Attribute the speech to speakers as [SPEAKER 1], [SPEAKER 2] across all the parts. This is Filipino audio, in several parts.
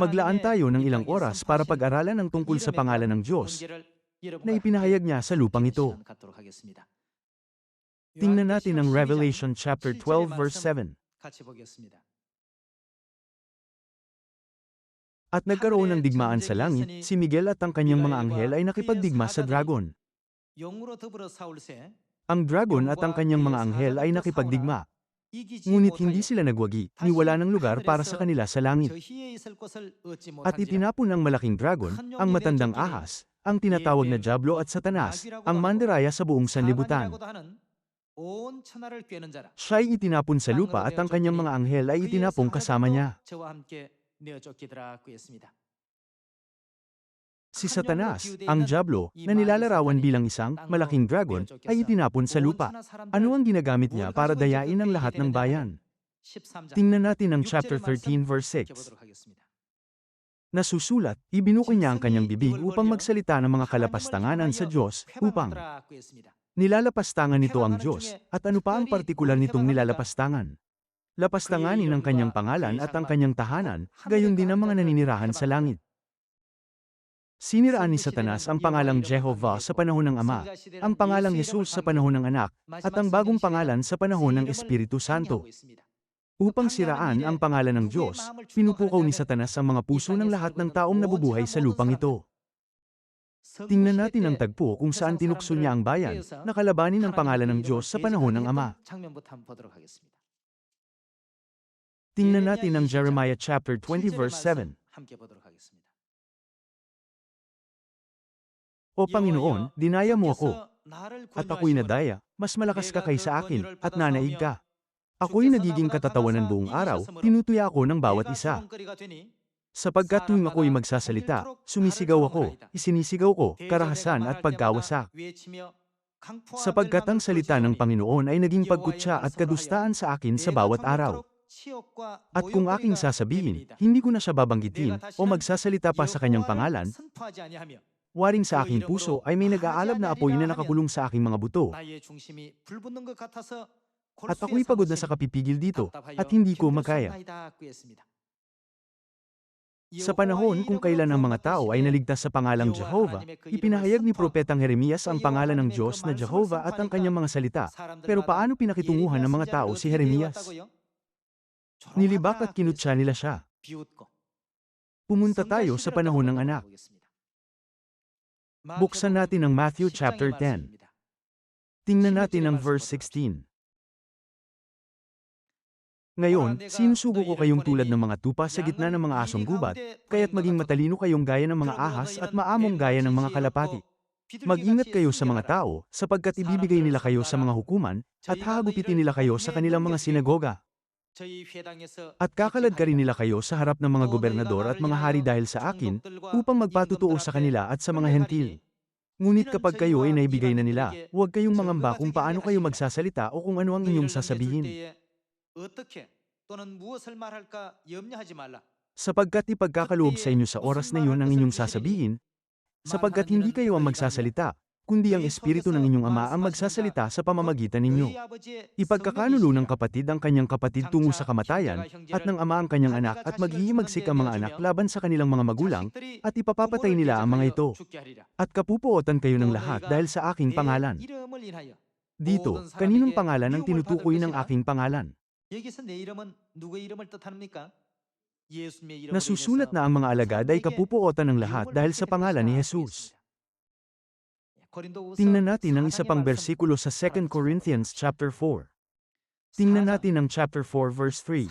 [SPEAKER 1] Maglaan tayo ng ilang oras para pag-aralan ang tungkol sa pangalan ng Diyos na ipinahayag niya sa lupang ito. Tingnan natin ang Revelation chapter 12 verse 7. At nagkaroon ng digmaan sa langit, si Miguel at ang kanyang mga anghel ay nakipagdigma sa dragon. Ang dragon at ang kanyang mga anghel ay nakipagdigma, ngunit hindi sila nagwagi, ni wala ng lugar para sa kanila sa langit. At itinapon ng malaking dragon, ang matandang ahas, ang tinatawag na Diablo at Satanas, ang mandiraya sa buong sanlibutan. Siya'y itinapon sa lupa at ang kanyang mga anghel ay itinapong kasama niya. Si Satanas, ang Diablo, na nilalarawan bilang isang malaking dragon, ay itinapon sa lupa. Ano ang ginagamit niya para dayain ang lahat ng bayan? Tingnan natin ang chapter 13 verse 6. Nasusulat, ibinuko niya ang kanyang bibig upang magsalita ng mga kalapastanganan sa Diyos, upang nilalapastangan nito ang Diyos, at ano pa ang partikular nitong nilalapastangan? Lapastanganin ang kanyang pangalan at ang kanyang tahanan, gayon din ang mga naninirahan sa langit. Siniraan ni Satanas ang pangalang Jehovah sa panahon ng Ama, ang pangalang Jesus sa panahon ng Anak, at ang bagong pangalan sa panahon ng Espiritu Santo. Upang siraan ang pangalan ng Diyos, pinupukaw ni Satanas ang mga puso ng lahat ng taong nabubuhay sa lupang ito. Tingnan natin ang tagpo kung saan tinukso niya ang bayan, nakalabanin ang pangalan ng Diyos sa panahon ng Ama. Tingnan natin ang Jeremiah chapter 20 verse 7. O Panginoon, dinaya mo ako, at ako'y nadaya, mas malakas ka kaysa akin, at nanaig ka. Ako'y nagiging katatawanan buong araw, tinutuya ako ng bawat isa. Sapagkat tuwing ako'y magsasalita, sumisigaw ako, isinisigaw ko, karahasan at pagkawasak. Sapagkat ang salita ng Panginoon ay naging pagkutsa at kadustaan sa akin sa bawat araw. At kung aking sasabihin, hindi ko na siya babanggitin, o magsasalita pa sa kanyang pangalan, waring sa aking puso ay may nag-aalab na apoy na nakakulong sa aking mga buto. At ako'y pagod na sa kapipigil dito, at hindi ko magkaya. Sa panahon kung kailan ang mga tao ay naligtas sa pangalang Jehovah, ipinahayag ni Propetang Jeremias ang pangalan ng Diyos na Jehovah at ang kanyang mga salita. Pero paano pinakitunguhan ng mga tao si Jeremias? Nilibak at kinutsa nila siya. Pumunta tayo sa panahon ng anak. Buksan natin ang Matthew chapter 10. Tingnan natin ang verse 16. Ngayon, sinusugo ko kayong tulad ng mga tupa sa gitna ng mga asong gubat, kaya't maging matalino kayong gaya ng mga ahas at maamong gaya ng mga kalapati. Mag-ingat kayo sa mga tao, sapagkat ibibigay nila kayo sa mga hukuman, at hahagupitin nila kayo sa kanilang mga sinagoga. At kakalad ka rin nila kayo sa harap ng mga gobernador at mga hari dahil sa akin, upang magpatutuo sa kanila at sa mga hentil. Ngunit kapag kayo ay naibigay na nila, huwag kayong mangamba kung paano kayo magsasalita o kung ano ang inyong sasabihin. Sapagkat ipagkakaloob sa inyo sa oras na iyon ang inyong sasabihin, sapagkat hindi kayo ang magsasalita, kundi ang Espiritu ng inyong Ama ang magsasalita sa pamamagitan ninyo. Ipagkakanulo ng kapatid ang kanyang kapatid tungo sa kamatayan, at ng ama ang kanyang anak at maghihimagsik ang mga anak laban sa kanilang mga magulang, at ipapapatay nila ang mga ito. At kapupuotan kayo ng lahat dahil sa aking pangalan. Dito, kaninong pangalan ang tinutukoy ng aking pangalan? Nasusulat na ang mga alagad ay kapupuotan ng lahat dahil sa pangalan ni Jesus. Tingnan natin ang isa pang bersikulo sa 2 Corinthians chapter 4. Tingnan natin ang chapter 4 verse 3.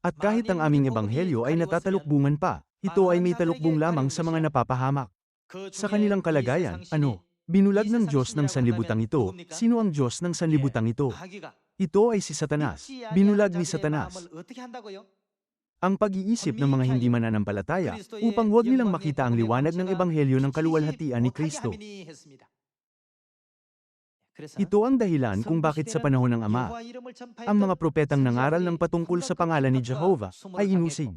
[SPEAKER 1] At kahit ang aming ebanghelyo ay natatalukbungan pa, ito ay may talukbong lamang sa mga napapahamak. Sa kanilang kalagayan, ano? Binulag ng Diyos ng sanlibutang ito. Sino ang Diyos ng sanlibutang ito? Ito ay si Satanas. Binulag ni Satanas ang pag-iisip ng mga hindi mananampalataya upang huwag nilang makita ang liwanag ng ebanghelyo ng kaluwalhatian ni Kristo. Ito ang dahilan kung bakit sa panahon ng Ama, ang mga propetang nangaral ng patungkol sa pangalan ni Jehovah ay inusig.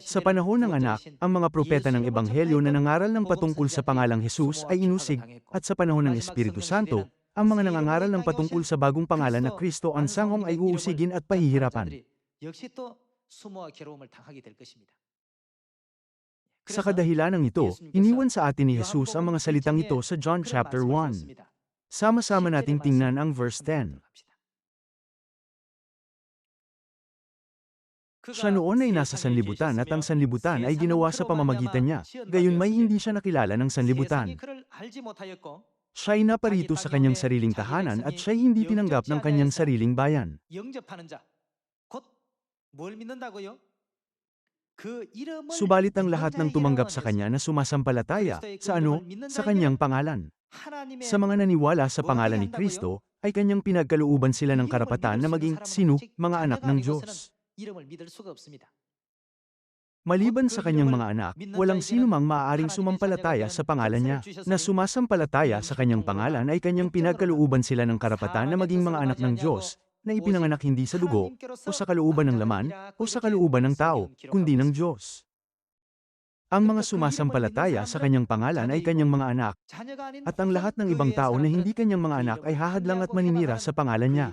[SPEAKER 1] Sa panahon ng anak, ang mga propeta ng Ebanghelyo na nangaral ng patungkol sa pangalang Jesus ay inusig, at sa panahon ng Espiritu Santo, ang mga nangangaral ng patungkol sa bagong pangalan na Kristo ang sangong ay uusigin at pahihirapan. Sa kadahilanang ito, iniwan sa atin ni Jesus ang mga salitang ito sa John chapter 1. Sama-sama nating tingnan ang verse 10. Siya noon ay nasa sanlibutan at ang sanlibutan ay ginawa sa pamamagitan niya, gayon may hindi siya nakilala ng sanlibutan. Siya ay naparito sa kanyang sariling tahanan at siya hindi tinanggap ng kanyang sariling bayan. Subalit ang lahat ng tumanggap sa kanya na sumasampalataya, sa ano, sa kanyang pangalan. Sa mga naniwala sa pangalan ni Kristo, ay kanyang pinagkalooban sila ng karapatan na maging sino, mga anak ng Diyos. Maliban sa kanyang mga anak, walang sino mang maaaring sumampalataya sa pangalan niya. Na sumasampalataya sa kanyang pangalan ay kanyang pinagkalooban sila ng karapatan na maging mga anak ng Diyos, na ipinanganak hindi sa dugo, o sa kalooban ng laman, o sa kalooban ng tao, kundi ng Diyos. Ang mga sumasampalataya sa kanyang pangalan ay kanyang mga anak, at ang lahat ng ibang tao na hindi kanyang mga anak ay hahadlang at maninira sa pangalan niya.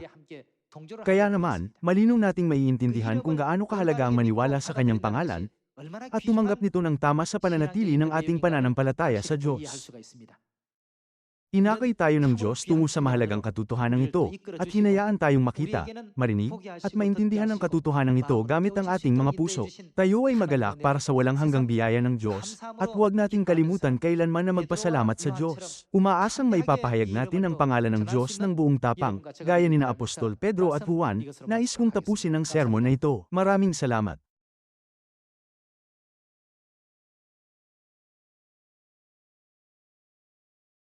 [SPEAKER 1] Kaya naman, malinaw nating maiintindihan kung gaano kahalaga ang maniwala sa kanyang pangalan, at tumanggap nito ng tama sa pananatili ng ating pananampalataya sa Diyos. Inakay tayo ng Diyos tungo sa mahalagang katotohanan ito, at hinayaan tayong makita, marinig, at maintindihan ang katotohanan ito gamit ang ating mga puso. Tayo ay magalak para sa walang hanggang biyaya ng Diyos, at huwag nating kalimutan kailanman na magpasalamat sa Diyos. Umaasang may papahayag natin ang pangalan ng Diyos ng buong tapang, gaya ni na Apostol Pedro at Juan, nais kong tapusin ang sermon na ito. Maraming salamat.